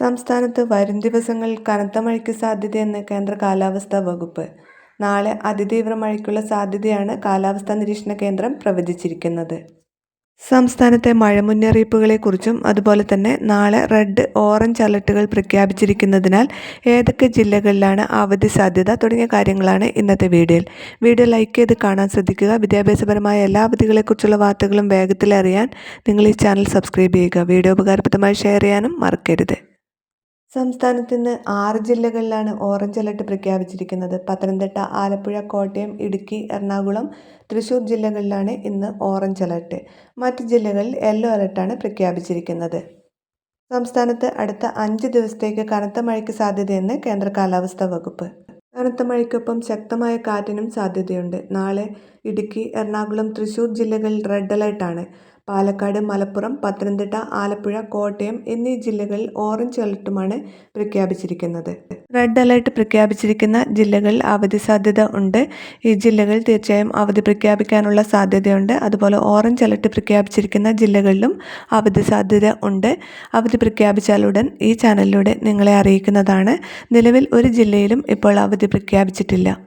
സംസ്ഥാനത്ത് വരും ദിവസങ്ങളിൽ കനത്ത മഴയ്ക്ക് സാധ്യതയെന്ന് കേന്ദ്ര കാലാവസ്ഥാ വകുപ്പ്. നാളെ അതിതീവ്ര മഴയ്ക്കുള്ള സാധ്യതയാണ് കാലാവസ്ഥാ നിരീക്ഷണ കേന്ദ്രം പ്രവചിച്ചിരിക്കുന്നത്. സംസ്ഥാനത്തെ മഴ മുന്നറിയിപ്പുകളെക്കുറിച്ചും അതുപോലെ തന്നെ നാളെ റെഡ് ഓറഞ്ച് അലർട്ടുകൾ പ്രഖ്യാപിച്ചിരിക്കുന്നതിനാൽ ഏതൊക്കെ ജില്ലകളിലാണ് അവധി സാധ്യത തുടങ്ങിയ കാര്യങ്ങളാണ് ഇന്നത്തെ വീഡിയോയിൽ. വീഡിയോ ലൈക്ക് ചെയ്ത് കാണാൻ ശ്രദ്ധിക്കുക. വിദ്യാഭ്യാസപരമായ എല്ലാ അവധികളെക്കുറിച്ചുള്ള വാർത്തകളും വേഗത്തിൽ അറിയാൻ നിങ്ങൾ ഈ ചാനൽ സബ്സ്ക്രൈബ് ചെയ്യുക. വീഡിയോ ഉപകാരപ്രദമായി ഷെയർ ചെയ്യാനും മറക്കരുത്. സംസ്ഥാനത്ത് ഇന്ന് ആറ് ജില്ലകളിലാണ് ഓറഞ്ച് അലർട്ട് പ്രഖ്യാപിച്ചിരിക്കുന്നത്. പത്തനംതിട്ട ആലപ്പുഴ കോട്ടയം ഇടുക്കി എറണാകുളം തൃശൂർ ജില്ലകളിലാണ് ഇന്ന് ഓറഞ്ച് അലർട്ട്. മറ്റ് ജില്ലകളിൽ യെല്ലോ അലർട്ടാണ് പ്രഖ്യാപിച്ചിരിക്കുന്നത്. സംസ്ഥാനത്ത് അടുത്ത അഞ്ച് ദിവസത്തേക്ക് കനത്ത മഴയ്ക്ക് സാധ്യതയെന്ന് കേന്ദ്ര കാലാവസ്ഥാ വകുപ്പ്. കനത്ത മഴയ്ക്കൊപ്പം ശക്തമായ കാറ്റിനും സാധ്യതയുണ്ട്. നാളെ ഇടുക്കി എറണാകുളം തൃശൂർ ജില്ലകളിൽ റെഡ് അലർട്ടാണ്. പാലക്കാട് മലപ്പുറം പത്തനംതിട്ട ആലപ്പുഴ കോട്ടയം എന്നീ ജില്ലകളിൽ ഓറഞ്ച് അലർട്ടുമാണ് പ്രഖ്യാപിച്ചിരിക്കുന്നത്. റെഡ് അലർട്ട് പ്രഖ്യാപിച്ചിരിക്കുന്ന ജില്ലകളിൽ അവധി സാധ്യത ഉണ്ട്. ഈ ജില്ലകളിൽ തീർച്ചയായും അവധി പ്രഖ്യാപിക്കാനുള്ള സാധ്യതയുണ്ട്. അതുപോലെ ഓറഞ്ച് അലർട്ട് പ്രഖ്യാപിച്ചിരിക്കുന്ന ജില്ലകളിലും അവധി സാധ്യത ഉണ്ട്. അവധി പ്രഖ്യാപിച്ചാലുടൻ ഈ ചാനലിലൂടെ നിങ്ങളെ അറിയിക്കുന്നതാണ്. നിലവിൽ ഒരു ജില്ലയിലും ഇപ്പോൾ അവധി പ്രഖ്യാപിച്ചിട്ടില്ല.